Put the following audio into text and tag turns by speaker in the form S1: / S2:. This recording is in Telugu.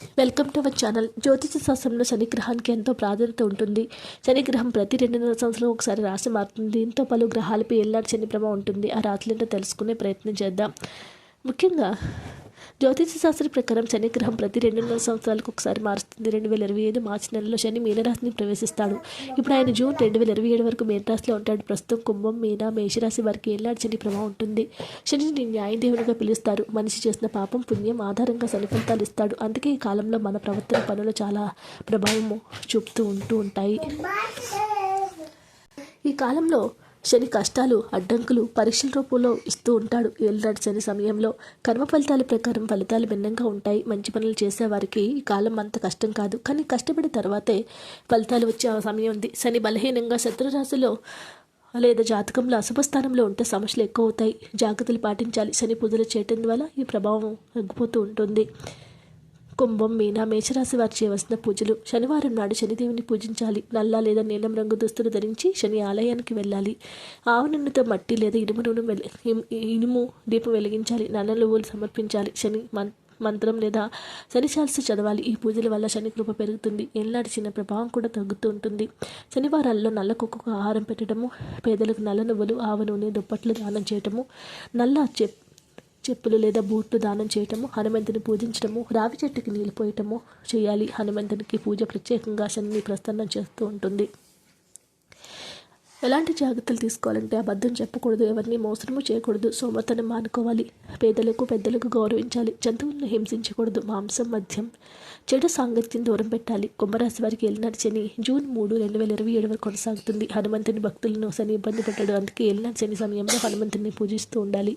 S1: Welcome to our channel. జ్యోతిష శాస్త్రంలో శనిగ్రహానికి ఎంతో ప్రాధాన్యత ఉంటుంది. శనిగ్రహం ప్రతి రెండున్నర సంవత్సరం ఒకసారి రాశి మారుతుంది. దీంతో పలు గ్రహాలపై ఎల్లాడి శని ప్రభావం ఉంటుంది. ఆ రాశులేంటో తెలుసుకునే ప్రయత్నం చేద్దాం. ముఖ్యంగా జ్యోతిష శాస్త్ర ప్రకారం శనిగ్రహం ప్రతి రెండున్నర సంవత్సరాలకు ఒకసారి మారుస్తుంది. రెండు వేల ఇరవై ఐదు మార్చి నెలలో శని మీనరాశిని ప్రవేశిస్తాడు. ఇప్పుడు ఆయన జూన్ రెండు వేల ఇరవై ఏడు వరకు మీనరాశిలో ఉంటాడు. ప్రస్తుతం కుంభం మీన మేషరాశి వారికి ఎలాంటి శని ప్రభావం ఉంటుంది. శనిని న్యాయదేవునిగా పిలుస్తారు. మనిషి చేసిన పాపం పుణ్యం ఆధారంగా శని ఫలితాలు ఇస్తాడు. అందుకే ఈ కాలంలో మన ప్రవర్తన పనులు చాలా ప్రభావం చూపుతూ ఉంటూ ఉంటాయి. ఈ కాలంలో శని కష్టాలు అడ్డంకులు పరీక్షల రూపంలో ఇస్తూ ఉంటాడు. ఏళ్ళనాటి శని సమయంలో కర్మ ఫలితాల ప్రకారం ఫలితాలు భిన్నంగా ఉంటాయి. మంచి పనులు చేసేవారికి ఈ కాలం అంత కష్టం కాదు. కానీ కష్టపడిన తర్వాతే ఫలితాలు వచ్చే సమయం ఉంది. శని బలహీనంగా శత్రురాశిలో లేదా జాతకంలో అశుభ స్థానంలో ఉంటే సమస్యలు ఎక్కువ అవుతాయి. జాగ్రత్తలు పాటించాలి. శని పూజలు చేయటం ద్వారా ఈ ప్రభావం తగ్గిపోతూ ఉంటుంది. కుంభం మీన మేషరాశి వారు చేయవలసిన పూజలు. శనివారం నాడు శనిదేవిని పూజించాలి. నల్ల లేదా నీలం రంగు దుస్తులు ధరించి శని ఆలయానికి వెళ్ళాలి. ఆవు నూనెతో మట్టి లేదా ఇనుము నూనె ఇనుము దీపం వెలిగించాలి. నల్ల నువ్వులు సమర్పించాలి. శని మం మంత్రం లేదా శని శాస్త్ర చదవాలి. ఈ పూజల వల్ల శని కృప పెరుగుతుంది. ఏళ్ళనాటి చిన్న ప్రభావం కూడా తగ్గుతూ ఉంటుంది. శనివారాల్లో నల్ల కుక్కకు ఆహారం పెట్టడము పేదలకు నల్ల నువ్వులు ఆవ నూనె దుప్పట్లు దానం చేయటము నల్ల చెప్ చెప్పులు లేదా బూట్లు దానం చేయటము హనుమంతుని పూజించడము రావి చెట్టుకి నీళ్ళు పోయటము చేయాలి. హనుమంతునికి పూజ ప్రత్యేకంగా శని ప్రసన్నం చేస్తూ ఉంటుంది. ఎలాంటి జాగ్రత్తలు తీసుకోవాలంటే అబద్ధం చెప్పకూడదు ఎవరిని మోసము చేయకూడదు సోమతనం మానుకోవాలి పేదలకు పెద్దలకు గౌరవించాలి జంతువులను హింసించకూడదు మాంసం మద్యం చెడు సాంగత్యం దూరం పెట్టాలి. కుంభరాశి వారికి వెళ్ళినాడు శని జూన్ మూడు రెండు వేల ఇరవై ఏడు వరకు కొనసాగుతుంది. హనుమంతుని భక్తులను శని ఇబ్బంది పెట్టాడు. అందుకే వెళ్ళిన శని సమయంలో హనుమంతుని పూజిస్తూ ఉండాలి.